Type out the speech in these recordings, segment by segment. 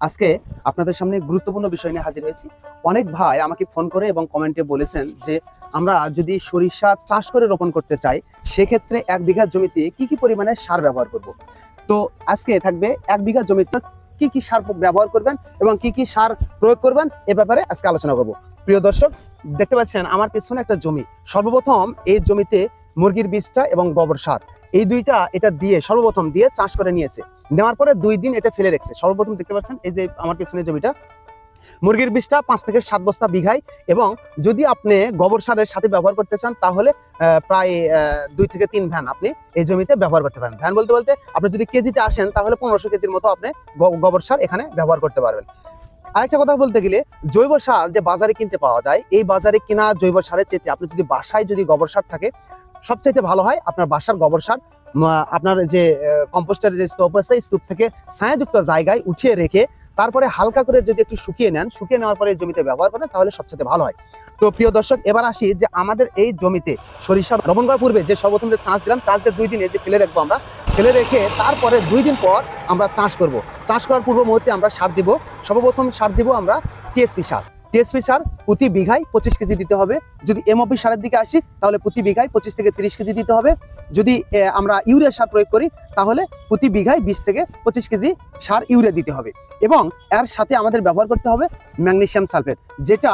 আজকে আপনাদের সামনে গুরুত্বপূর্ণ বিষয় নিয়ে হাজির হয়েছি। অনেক ভাই আমাকে ফোন করে এবং কমেন্টে বলেছেন যে, আমরা যদি সরিষা চাষ করে রোপণ করতে চাই, সেক্ষেত্রে এক বিঘা জমিতে কি কি পরিমাণে সার ব্যবহার করব? তো আজকে থাকবে এক বিঘা জমিতে কি কি সার ব্যবহার করবেন এবং কি কি সার প্রয়োগ করবেন, এ ব্যাপারে আজকে আলোচনা করব। প্রিয় দর্শক, দেখতে পাচ্ছেন আমার পেছনে একটা জমি। সর্বপ্রথম এই জমিতে মুরগির বীজটা এবং গোবর সার। এই দুইটা এটা দিয়ে সর্বপ্রথম দিয়ে চাষ করে নিয়েছে। নেওয়ার পরে দুই দিন এটা ফেলে রেখেছে। সর্বপ্রথম দেখতে পাচ্ছেন, এই যে আমার পেছনে জমিটা, মুরগির বিষটা পাঁচ থেকে সাত বস্তা বিঘায় এবং যদি আপনি গোবর সারের সাথে ব্যবহার করতে চান, তাহলে প্রায় দুই থেকে তিন ভ্যান আপনি এই জমিতে ব্যবহার করতে পারেন। ভ্যান বলতে বলতে আপনি যদি কেজিতে আসেন, তাহলে পনেরোশো কেজির মতো আপনি গোবর সার এখানে ব্যবহার করতে পারবেন। আরেকটা কথা বলতে গেলে, জৈব সার যে বাজারে কিনতে পাওয়া যায়, এই বাজারে কিনা জৈব সারের চেয়ে আপনি যদি বাসায় যদি গোবর সার থাকে সবচাইতে ভালো হয় আপনার বাসার গোবর সার আপনার যে কম্পোস্টারের যে স্তূপ আছে স্তূপ থেকে ছায়াযুক্ত জায়গায় উঠিয়ে রেখে তারপরে হালকা করে যদি একটু শুকিয়ে নেন, শুকিয়ে নেওয়ার পরে জমিতে ব্যবহার করেন, তাহলে সবচেয়ে ভালো হয়। তো প্রিয় দর্শক, এবার আসি যে আমাদের এই জমিতে সরিষা রোপণ করার পূর্বে যে সর্বপ্রথম যে চাষ দিলাম, চাষ দিয়ে দুই দিন যে ফেলে রাখব আমরা, ফেলে রেখে তারপরে দুই দিন পর আমরা চাষ করব। চাষ করার পূর্ব মুহূর্তে আমরা সার দিব। সর্বপ্রথম সার দিব আমরা টিএসপি সার। টিএসপি সার প্রতি বিঘায় পঁচিশ কেজি দিতে হবে। যদি এমওপি সারের দিকে আসি, তাহলে প্রতি বিঘায় পঁচিশ থেকে তিরিশ কেজি দিতে হবে। যদি আমরা ইউরিয়া সার প্রয়োগ করি, তাহলে প্রতি বিঘায় বিশ থেকে পঁচিশ কেজি সার ইউরিয়া দিতে হবে। এবং এর সাথে আমাদের ব্যবহার করতে হবে ম্যাগনেশিয়াম সালফেট, যেটা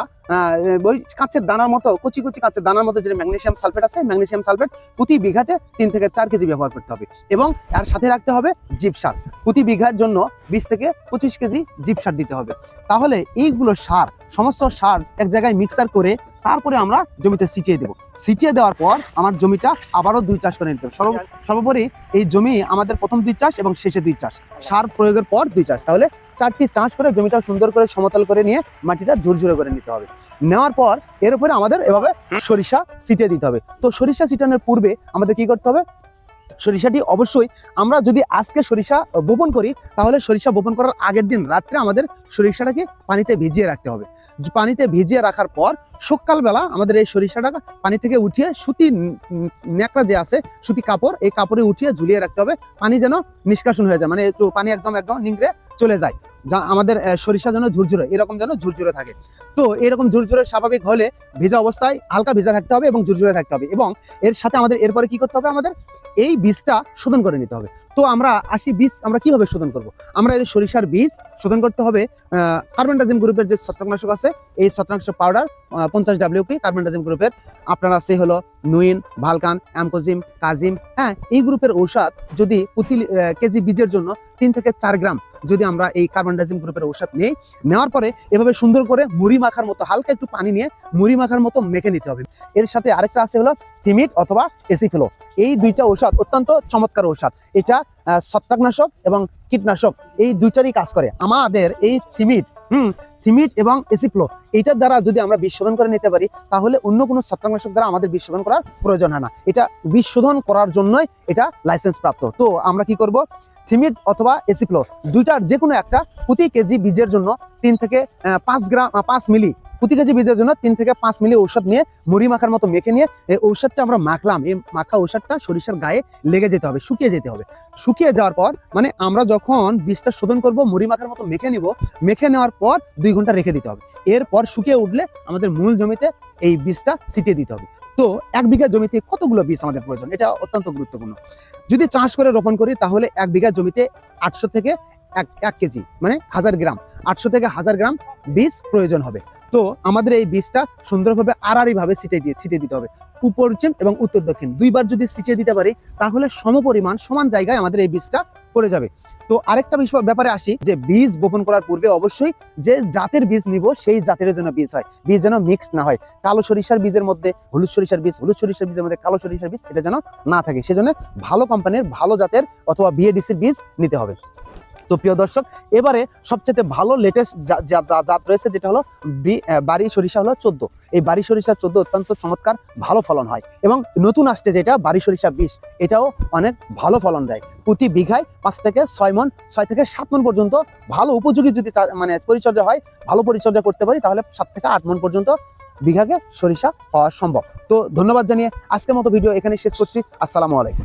ওই কাঁচের দানার মতো, কচি কচি কাঁচের দানার মতো যেটা ম্যাগনেশিয়াম সালফেট আছে, ম্যাগনেশিয়াম সালফেট প্রতি বিঘাতে তিন থেকে চার কেজি ব্যবহার করতে হবে এবং তার সাথে রাখতে হবে জীবসার সার। প্রতি বিঘার জন্য বিশ থেকে পঁচিশ কেজি জীবসার সার দিতে হবে। তাহলে এইগুলো সার, সমস্ত সার এক জায়গায় মিক্সার করে তারপরে আমরা জমিতে সিঁচিয়ে দেবো। সিঁচিয়ে দেওয়ার পর আমার জমিটা আবারও দুই চাষ করে নিতে হবে। সর্ব সর্বোপরি এই জমি আমাদের প্রথম দুই চাষ এবং শেষে দুই চাষ। সার প্রয়োগের পর দুই চাষ। তাহলে চারটি চাষ করে জমিটা সুন্দর করে সমতল করে নিয়ে মাটিটা ঝুরঝুরে করে নিতে হবে। নেওয়ার পর এর উপরে আমাদের এভাবে সরিষা ছিটিয়ে দিতে হবে। তো সরিষা ছিটানোর পূর্বে আমাদের কি করতে হবে? সরিষাটি অবশ্যই আমরা যদি আজকে সরিষা বপন করি, তাহলে সরিষা বপন করার আগের দিন রাত্রে আমাদের সরিষাটাকে পানিতে ভিজিয়ে রাখতে হবে। পানিতে ভিজিয়ে রাখার পর সকালবেলা আমাদের এই সরিষাটা পানি থেকে উঠিয়ে সুতি ন্যাকড়া যে আছে, সুতি কাপড়, এই কাপড়ে উঠিয়ে ঝুলিয়ে রাখতে হবে। পানি যেন নিষ্কাশন হয়ে যায় মানে পানি একদম একদম নিংড়ে চলে যায়। যা আমাদের সরিষা যেন ঝুরঝুরে, এরকম যেন ঝুরঝুরে থাকে। তো এরকম ঝুরঝুরে স্বাভাবিক হলে ভেজা অবস্থায় হালকা ভেজা থাকতে হবে এবং ঝুরঝুরে থাকতে হবে এবং এর সাথে আমাদের, এরপরে কি করতে হবে আমাদের? এই বীজটা শোধন করে নিতে হবে। তো আমরা আসি বীজ, আমরা কীভাবে শোধন করব? আমরা এই সরিষার বীজ শোধন করতে হবে কার্বনডাজিম গ্রুপের যে ছত্রাকনাশক আছে, এই ছত্রাকনাশক পাউডার পঞ্চাশ ডাব্লিউপি কার্বনডাজিম গ্রুপের আপনার আছে হলো নুইন, ভালকান, অ্যামকোজিম, কাজিম হ্যাঁ এই গ্রুপের ঔষধ যদি প্রতি কেজি বীজের জন্য তিন থেকে চার গ্রাম যদি আমরা এই কার্বনডাজিম গ্রুপের ঔষধ নিই, নেওয়ার পরে এভাবে সুন্দর করে মুড়ি মাখার মতো, হালকা একটু পানি নিয়ে মুড়ি মাখার মতো মেখে নিতে হবে। এর সাথে আরেকটা আছে হলো থিমিট অথবা এসিফেলো। এই দুইটা ঔষধ অত্যন্ত চমৎকার ঔষধ। এটা ছত্রাকনাশক এবং কীটনাশক, এই দুইটারই কাজ করে। আমাদের এই থিমিট হুম, থিমিট এবং এসিপ্লো এইটার দ্বারা যদি আমরা বিষ শোধন করে নিতে পারি, তাহলে অন্য কোনো ছত্রাকনাশক দ্বারা আমাদের বিষ শোধন করার প্রয়োজন হয় না। এটা বিষ শোধন করার জন্যই এটা লাইসেন্স প্রাপ্ত। তো আমরা কি করব? থিমিট অথবা এসিপ্লো দুইটার যে কোনো একটা প্রতি কেজি বীজের জন্য তিন থেকে পাঁচ গ্রাম পাঁচ মিলি প্রতি কেজি বীজের জন্য তিন থেকে পাঁচ মিলি ঔষধ নিয়ে মুড়ি মাখার মতো মেখে নিয়ে এই ঔষধটা আমরা মাখলাম। এই মাখা ঔষধটা সরিষার গায়ে লেগে যেতে হবে, শুকিয়ে যেতে হবে। শুকিয়ে যাওয়ার পর মানে আমরা যখন বীজটা শোধন করব, মুড়ি মাখার মতো মেখে নিব, মেখে নেওয়ার পর দুই ঘণ্টা রেখে দিতে হবে। এরপর শুকিয়ে উঠলে আমাদের মূল জমিতে এই বীজটা ছিটিয়ে দিতে হবে। তো এক বিঘা জমিতে কতগুলো বীজ আমাদের প্রয়োজন? এটা অত্যন্ত গুরুত্বপূর্ণ। যদি চাষ করে রোপণ করি, তাহলে এক বিঘা জমিতে আটশো থেকে এক এক কেজি মানে হাজার গ্রাম, আটশো থেকে হাজার গ্রাম বীজ প্রয়োজন হবে। তো আমাদের এই বীজটা সুন্দরভাবে আড়াআড়িভাবে ছিটিয়ে দিয়ে, ছিটিয়ে দিতে হবে। উপর পশ্চিম এবং উত্তর দক্ষিণ, দুইবার যদি ছিটিয়ে দিতে পারি, তাহলে সমপরিমাণ, সমান জায়গায় আমাদের এই বীজটা পড়ে যাবে। তো আরেকটা বিষয় ব্যাপারে আসি, যে বীজ বপন করার পূর্বে অবশ্যই যে জাতের বীজ নিব, সেই জাতের জন্য বীজ হয়। বীজ যেন মিক্সড না হয়। কালো সরিষার বীজের মধ্যে হলুদ সরিষার বীজ, হলুদ সরিষার বীজের মধ্যে কালো সরিষার বীজ, এটা যেন না থাকে। সেজন্য ভালো কোম্পানির ভালো জাতের অথবা বিএডিসির বীজ নিতে হবে। তো প্রিয় দর্শক, এবারে সবচেয়ে ভালো লেটেস্ট জাত রয়েছে যেটা হলো বাড়ি সরিষা হলো চোদ্দ। এই বাড়ি সরিষা চোদ্দ অত্যন্ত চমৎকার, ভালো ফলন হয় এবং নতুন আসছে যেটা বাড়ি সরিষা বিষ। এটাও অনেক ভালো ফলন দেয়। প্রতি বিঘায় পাঁচ থেকে ছয় মন, ছয় থেকে সাত মন পর্যন্ত ভালো উপযোগী যদি মানে পরিচর্যা হয়, ভালো পরিচর্যা করতে পারি, তাহলে সাত থেকে আট মন পর্যন্ত বিঘাকে সরিষা পাওয়া সম্ভব। তো ধন্যবাদ জানিয়ে আজকের মতো ভিডিও এখানে শেষ করছি। আসসালামু আলাইকুম।